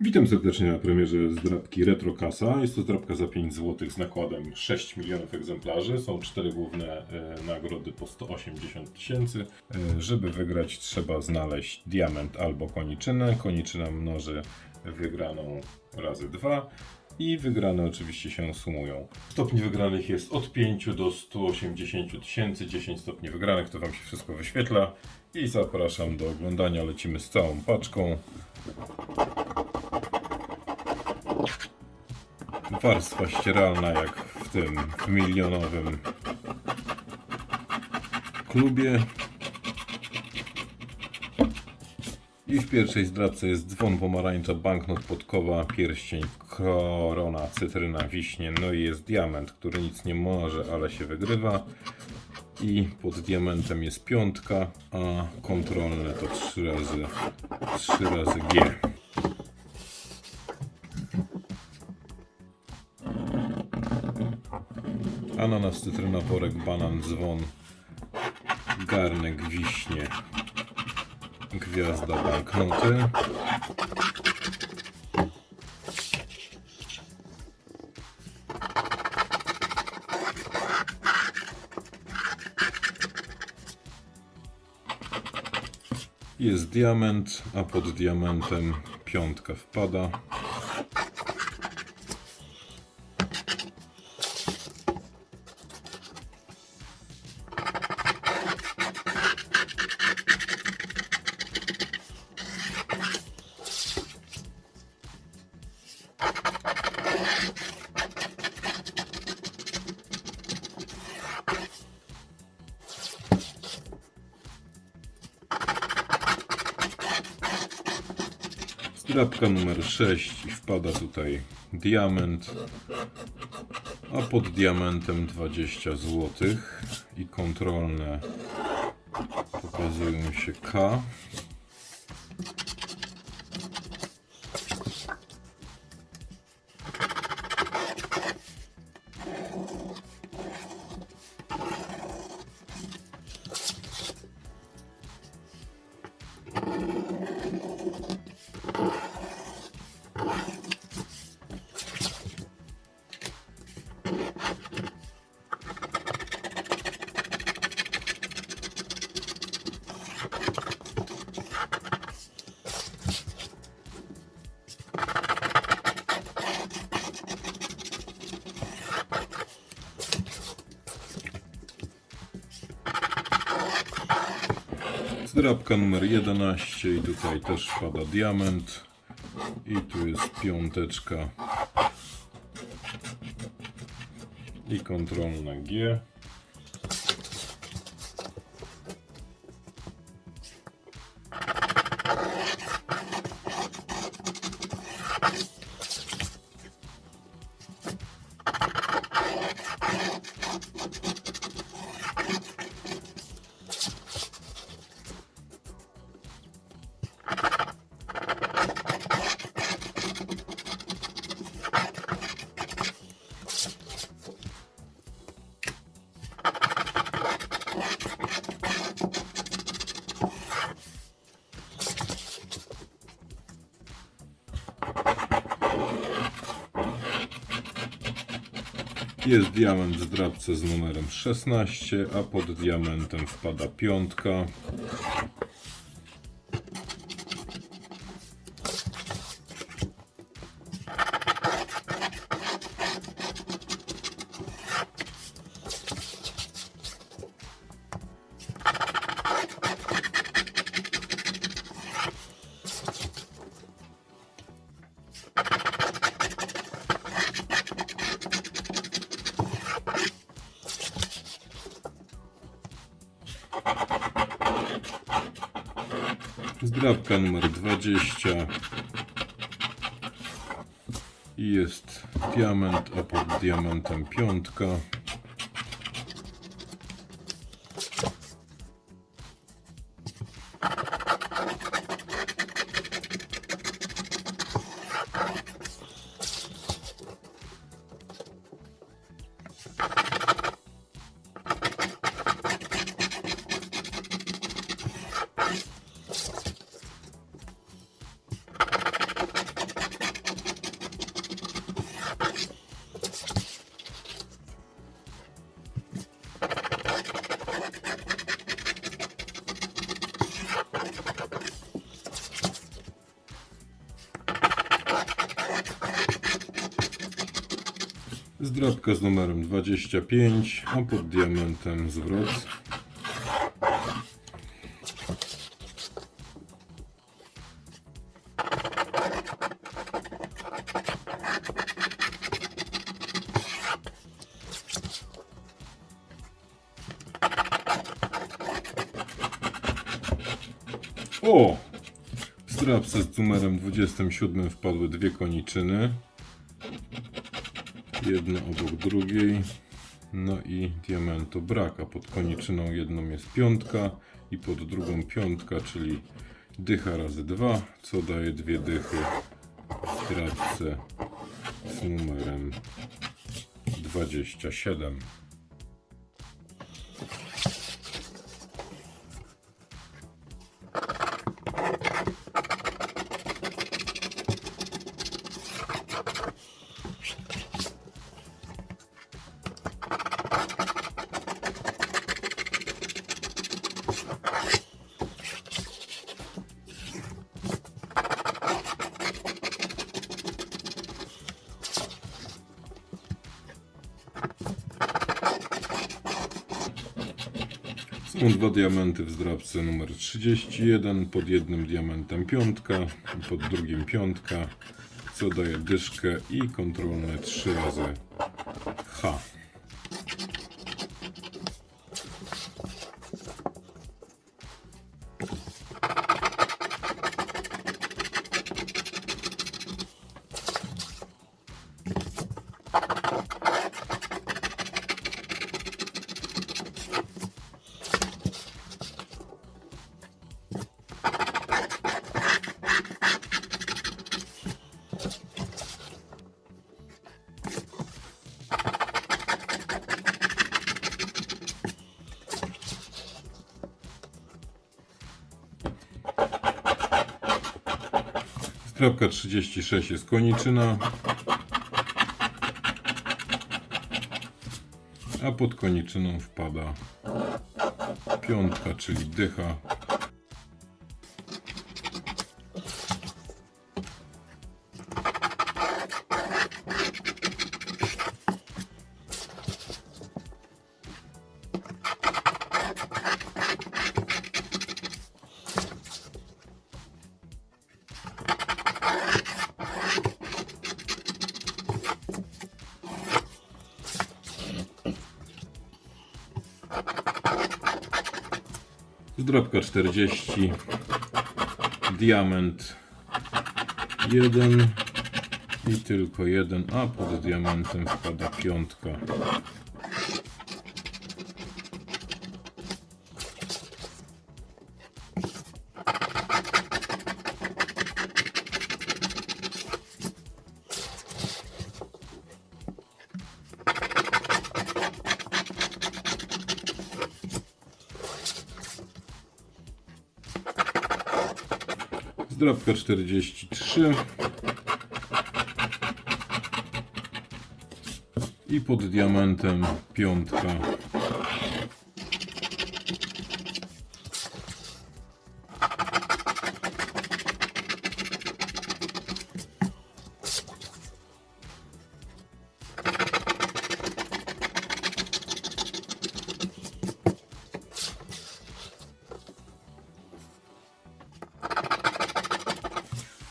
Witam serdecznie na premierze zdrabki Retro Kasa. Jest to zdrabka za 5 zł z nakładem 6 milionów egzemplarzy. Są cztery główne e, nagrody po 180 tysięcy. E, żeby wygrać trzeba znaleźć diament albo koniczynę. Koniczyna mnoży wygraną razy 2 i wygrane oczywiście się sumują. Stopni wygranych jest od 5 do 180 tysięcy. 10 stopni wygranych to Wam się wszystko wyświetla. I zapraszam do oglądania. Lecimy z całą paczką. Warstwa ścieralna jak w tym milionowym klubie. I w pierwszej zdradce jest dzwon pomarańcza, banknot podkowa, pierścień, korona, cytryna, wiśnie, no i jest diament, który nic nie może, ale się wygrywa. I pod diamentem jest piątka, a kontrolne to 3 razy 3 razy G. Ananas, cytryna, worek, banan, dzwon, garnek, wiśnie, gwiazda, banknoty. Jest diament, a pod diamentem piątka wpada. Zdrabka numer 6 i wpada tutaj diament, a pod diamentem 20 zł i kontrolne pokazują się K. Zdrabka numer 11 i tutaj też wpada diament. I tu jest piąteczka. I kontrolna G. Jest diament w drabce z numerem 16, a pod diamentem wpada piątka. Zdrabka numer 20. I jest diament, a pod diamentem piątka. Zdrabka z numerem 25, a pod diamentem zwrot. O! W zdrabce z numerem 27 wpadły dwie koniczyny. Jedna obok drugiej. No i diamentu brak, a pod koniczyną jedną jest piątka i pod drugą piątka, czyli dycha razy dwa, co daje dwie dychy w zdrabce z numerem 27. dwa diamenty w zdrabce numer 31, pod jednym diamentem piątka, pod drugim piątka, co daje dyszkę i kontrolne 3 razy H. Zdrabka 36 jest koniczyna. A pod koniczyną wpada piątka, czyli dycha. Zdrobka 40, diament 1 i tylko jeden, a pod diamentem wpada piątka. Zdrobka 43. I pod diamentem piątka.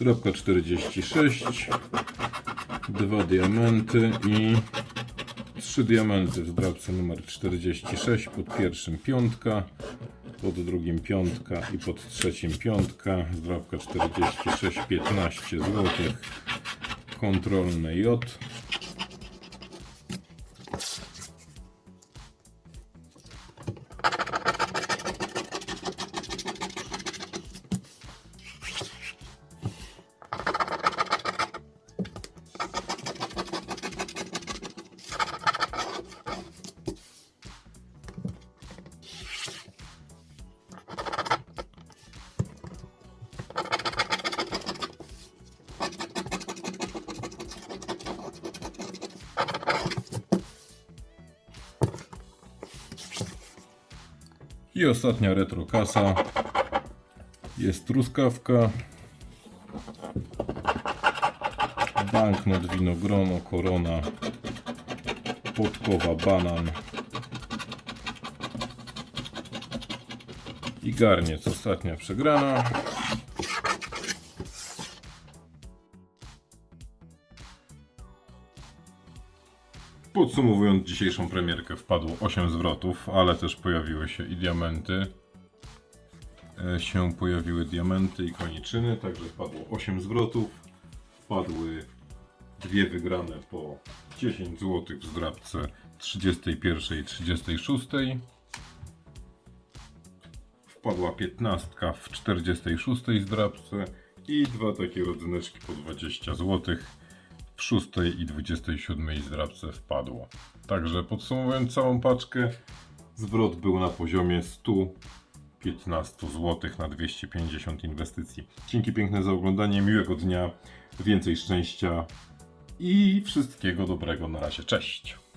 Zdrobka 46. Dwa diamenty i trzy diamenty w zdrabce numer 46. Pod pierwszym piątka, pod drugim piątka i pod trzecim piątka. Zdrabka 46, 15 zł. Kontrolne J. I ostatnia retro kasa. Jest truskawka. Banknot, winogrono, korona podkowa, banan i garniec, ostatnia przegrana. Podsumowując dzisiejszą premierkę, wpadło 8 zwrotów, ale też pojawiły się i diamenty. E, Się pojawiły diamenty i koniczyny, także wpadło 8 zwrotów. Wpadły dwie wygrane po 10 zł w zdrabce 31 i 36. Wpadła 15 w 46 zdrabce i dwa takie rodzyneczki po 20 zł w 6 i 27 zdrabce wpadło. Także podsumowując całą paczkę, zwrot był na poziomie 115 zł na 250 inwestycji. Dzięki piękne za oglądanie, miłego dnia, więcej szczęścia i wszystkiego dobrego. Na razie, cześć!